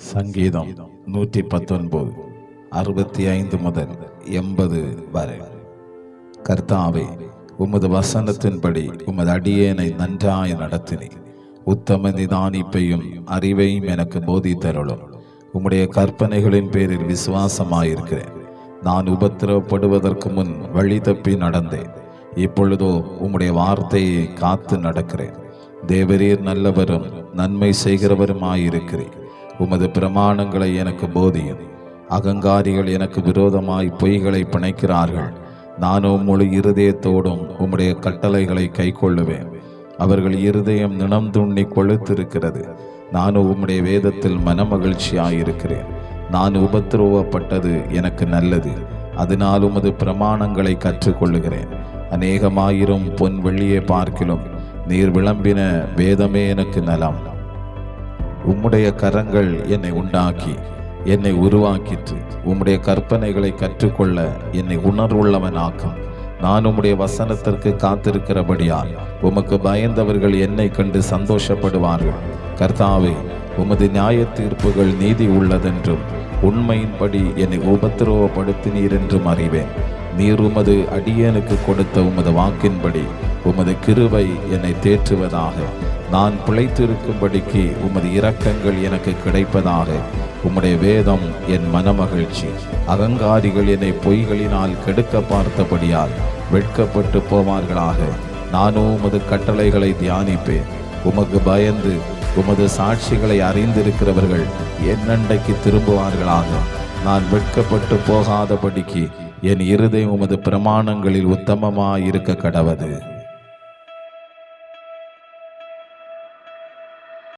சங்கீதம் நூற்றி பத்தொன்பது அறுபத்தி ஐந்து முதல் எண்பது வரை. கர்த்தாவே உமது வசனத்தின்படி உமது அடியேனை நன்றாய் நடத்தினி. உத்தம நிதானிப்பையும் அறிவையும் எனக்கு போதித்தருளும். உம்முடைய கற்பனைகளின் பேரில் விசுவாசமாயிருக்கிறேன். நான் உபத்திரவப்படுவதற்கு முன் வழி தப்பி நடந்தேன். இப்பொழுதோ உம்முடைய வார்த்தையை காத்து நடக்கிறேன். தேவரீர் நல்லவரும் நன்மை செய்கிறவருமாயிருக்கிறேன். உமது பிரமாணங்களை எனக்கு போதியும். அகங்காரிகள் எனக்கு விரோதமாய் பொய்களை பிணைக்கிறார்கள். நானும் முழு இருதயத்தோடும் உம்முடைய கட்டளைகளை கைக்கொள்ளுவேன். அவர்கள் இருதயம் நினம் துண்ணி கொழுத்திருக்கிறது. நானும் உம்முடைய வேதத்தில் மனமகிழ்ச்சியாயிருக்கிறேன். நான் உபத்திரவப்பட்டது எனக்கு நல்லது. அதனால் உமது பிரமாணங்களை கற்றுக்கொள்ளுகிறேன். அநேகமாயிரும் பொன் வெள்ளியை பார்க்கிலும் நீர் விளம்பின வேதமே எனக்கு நலம். உம்முடைய கரங்கள் என்னை உண்டாக்கி என்னை உருவாக்கிற்று. உம்முடைய கற்பனைகளை கற்றுக்கொள்ள என்னை உணர்வுள்ளவனாக்கும். நான் உம்முடைய வசனத்திற்கு காத்திருக்கிறபடியால் உமக்கு பயந்தவர்கள் என்னை கண்டு சந்தோஷப்படுவார்கள். கர்த்தாவே உமது நியாய தீர்ப்புகள் நீதி உள்ளதென்றும் உண்மையின்படி என்னை உபத்திரவப்படுத்தினீர் என்றும் அறிவேன். நீர் உமது அடியேனுக்கு கொடுத்த உமது வாக்கின்படி உமது கிருவை என்னை தேற்றுவதாக. நான் பிழைத்திருக்கும்படிக்கு உமது இரக்கங்கள் எனக்கு கிடைப்பதாக. உம்முடைய வேதம் என் மனமகிழ்ச்சி. அகங்காரிகள் என்னை பொய்களினால் கெடுக்க பார்த்தபடியால் வெட்கப்பட்டு போவார்களாக. நானும் உமது கட்டளைகளை தியானிப்பேன். உமக்கு பயந்து உமது சாட்சிகளை அறிந்திருக்கிறவர்கள் என்னண்டைக்கு திரும்புவார்களாக. நான் வெட்கப்பட்டு போகாதபடிக்கு என் இருதயம் உமது பிரமாணங்களில் உத்தமமாயிருக்க கடவது.